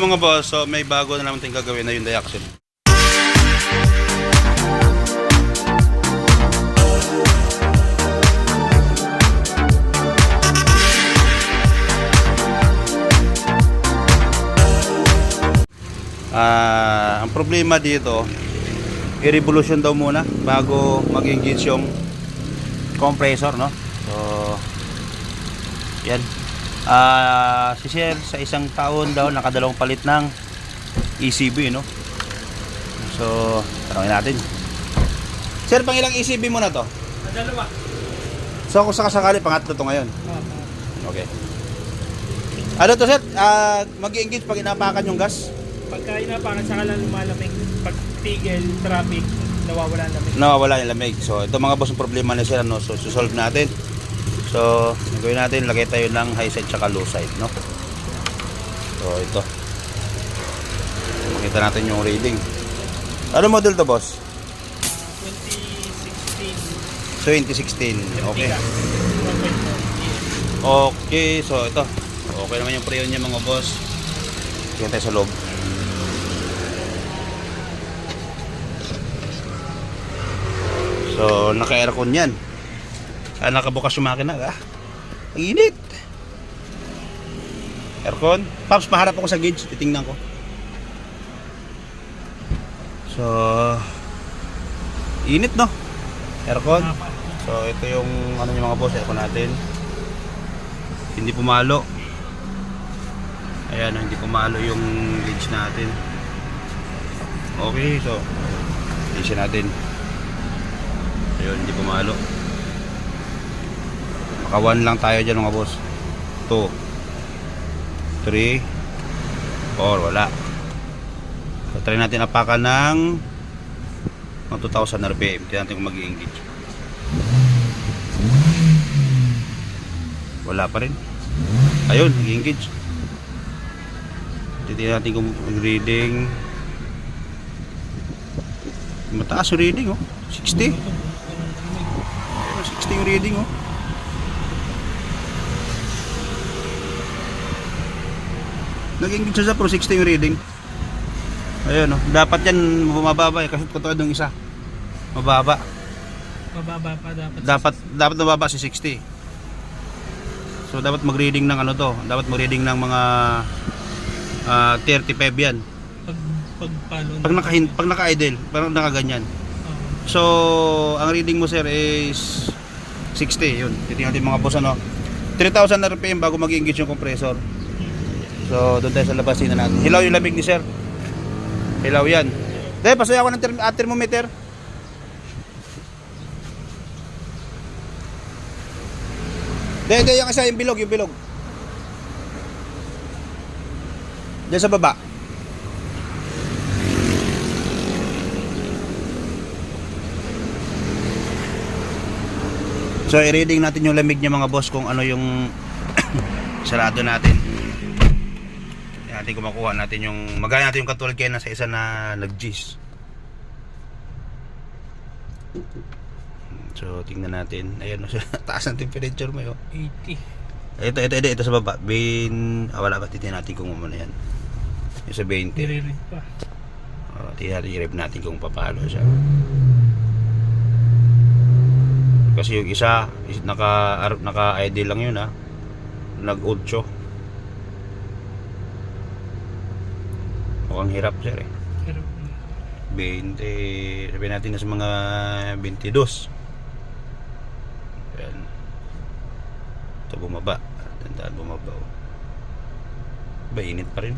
mga boss, so may bago na naman tayong gagawin na yung diaxin. Ah, ang problema dito, i-revolution daw muna bago mag-engage yung compressor, no? So, yan. Ah, si Sir sa isang taon daw nakadalawang palit ng ECB, no? So, tanongin natin. Sir, pang ilang ECB mo na to? Dalawa. So, kung sakasakali, pangatlo to ngayon. Okay. Ano to, Sir? Ah, mag-engage pag inapakan yung gas? Pagka inapakan sa kalan lumalamig, pag tigil, traffic, nawawala ang lamig. nawawala yung lamig. So, ito mga boss, ang problema na sila, no? So, solve natin. So, gawin natin, lagay tayo ng high side tsaka low side, no? So, ito. Makita natin yung reading. Ano model to, boss? 2016. 2016. Okay. Tigas. 1.4. Okay, so ito. Okay naman yung preyon niya, mga boss. Tingnan tayo sa loob. So, naka-aircon yan. Ah, nakabukas yung makina, ah. Ang init. Aircon. Paps, maharap ako sa gauge. Titingnan ko. So, init, no? Aircon. So, ito yung ano yung mga boss, aircon natin. Hindi pumalo. Ayan, hindi pumalo yung gauge natin. Okay, so, ayusin natin. Ayun, hindi pumalo. 1 lang tayo dyan mga boss. 2 3 4 wala. So, try natin apakan ng mga 2,000 RPM. Tignan natin kung mag-engage. Wala pa rin. Ayun, nag-engage. Titignan natin kung reading. Mataas yung reading oh. 60. Ayun, 60 yung reading oh. Nag-engage siya pero 60 yung reading. Ayun oh. Dapat yan bumababa eh kasi katulad ng isa. Mababa. Mababa pa dapat. Dapat dapat mababa si 60. So dapat mag-reading ng ano to, dapat mag-reading ng mga ah, 35 yan. Pag, pag palo. Pag naka pag naka-idle, parang nakaganyan. Oo. So ang reading mo sir is 60 yun. Titingnan natin mga boss ano. 3,000 RPM bago mag-engage yung compressor. So doon tayo sa labas na natin. Hilaw yung lamig ni sir. Hilaw yan. Dahil pasaya ako ng term- ah, thermometer. Dahil dahil yung isa yung bilog, yung bilog. Diyan sa baba. So i-reading natin yung lamig niya mga boss kung ano yung sarado natin. Natin kung makuha natin yung magana natin yung katulad kayo na sa isa na nag-G's. So tingnan natin. Ayun, taas ng temperature mo yun. 80. Ito, ito, ito, ito sa baba. Bin, ah, wala ba? Titignan natin kung umano yan. Yung sa 20. Nire-read pa. Oh, tingnan natin, kung papalo siya. Kasi yung isa, is- naka, naka ID lang yun ha. Nag 8. Mukhang hirap sir eh. Pero, 20, sabihin natin na sa mga 22. Ayan. Ito bumaba. Tandaan bumaba. oh. Ba, init pa rin.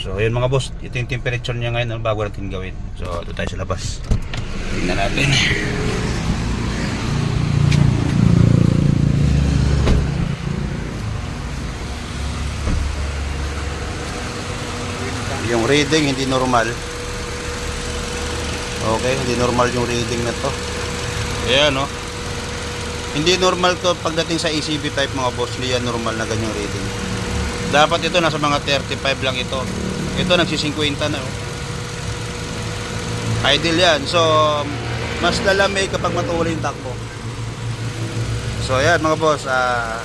So, ayun mga boss. Ito yung temperature niya ngayon ano, bago natin gawin. So, ito tayo sa labas. Tingnan natin. Yung reading hindi normal. Okay, hindi normal yung reading na to. Ayan, no? Hindi normal to pagdating sa ECB type mga boss. Hindi yan normal na ganyang reading. Dapat ito nasa mga 35 lang ito. Ito nagsi-50 na. Oh. Idle yan. So, mas lalamig kapag matuloy yung takbo. So, ayan mga boss. ah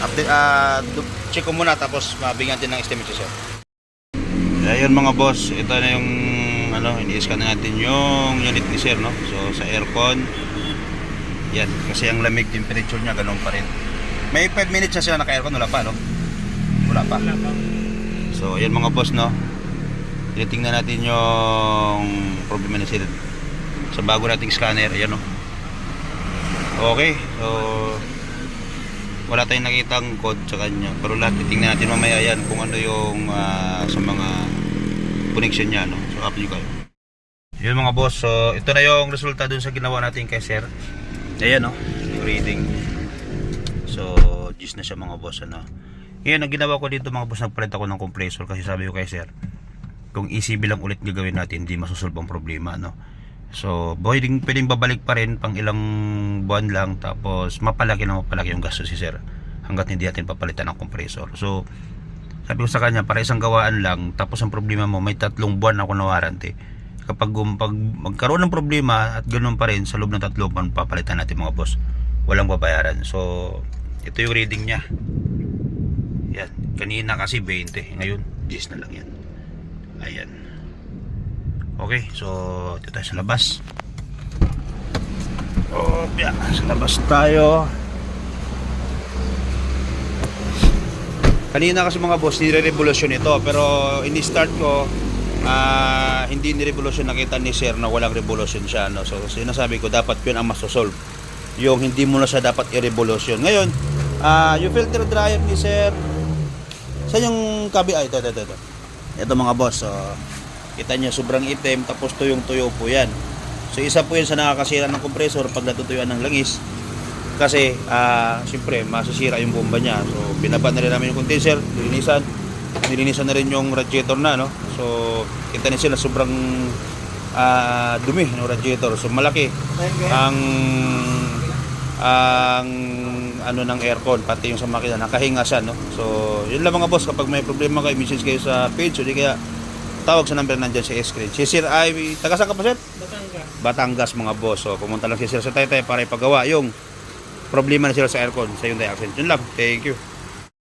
update, ah, du- check ko muna tapos mabigyan din ng estimate si sir. Ayun mga boss, ito na yung ano, ini-scan na natin yung unit ni sir, no? So sa aircon, yan, kasi ang lamig temperature niya ganun pa rin. May 5 minutes na sila naka-aircon, wala pa, no? Wala pa. Wala So, yan mga boss, no? Tinitingnan natin yung problema ni sir sa bago nating scanner, ayan, no? Okay, so wala tayong nakitang code sa kanya pero lahat titingnan natin mamaya yan kung ano yung ah, sa mga connection niya no? So happy kayo yun mga boss. So ito na yung resulta dun sa ginawa natin kay sir. Ayan no? Yung reading so gis na siya mga boss ano? Yun ang ginawa ko dito mga boss nagpalit ako ng compressor kasi sabi ko kay sir kung ECB lang ulit gagawin natin hindi masusolve ang problema no? So, pwedeng, pwedeng babalik pa rin pang ilang buwan lang tapos mapalaki na mapalaki yung gastos si sir hanggat hindi natin papalitan ng compressor. So, sabi ko sa kanya, para isang gawaan lang tapos ang problema mo may tatlong buwan ako na warranty. Kapag pag magkaroon ng problema at ganoon pa rin sa loob ng tatlong buwan papalitan natin mga boss. Walang babayaran. So, ito yung reading niya. Yan. Kanina kasi 20. Ngayon, 10 na lang yan. Ayan. Okay, so dito tayo sa labas. Oh, yeah, sa labas tayo. Kanina kasi mga boss, nire-revolusyon ito. Pero ini-start ko, ah, hindi ni-revolusyon nakita ni Sir na walang revolution siya. No? So sinasabi ko, dapat yun ang masosolve. Yung hindi mo na siya dapat i-revolution. Ngayon, ah, yung filter dryer ni Sir, saan yung kabi? Ay, ito, ito, ito. Ito, mga boss, so, kita niyo sobrang itim, tapos tuyong-tuyo po yan. So isa po yan sa nakakasira ng compressor pag natutuyuan ng langis. Kasi, ah, siyempre, masisira yung bomba niya. So, binaba na rin namin yung condenser, nilinisan. Nilinisan na rin yung radiator na, no? So, kita niyo sila sobrang ah, dumi ng radiator. So, malaki ang ang ano ng aircon pati yung sa makina nakahinga siya no so yun lang mga boss kapag may problema kayo message kayo sa page o di kaya tawag sa number nandiyan sa screen si Sir ay taga saan ka pa sir? Batangas. Batangas mga boss so pumunta lang si Sir sa Taytay para ipagawa yung problema na sila sa aircon sa Hyundai Accent yun lang. Thank you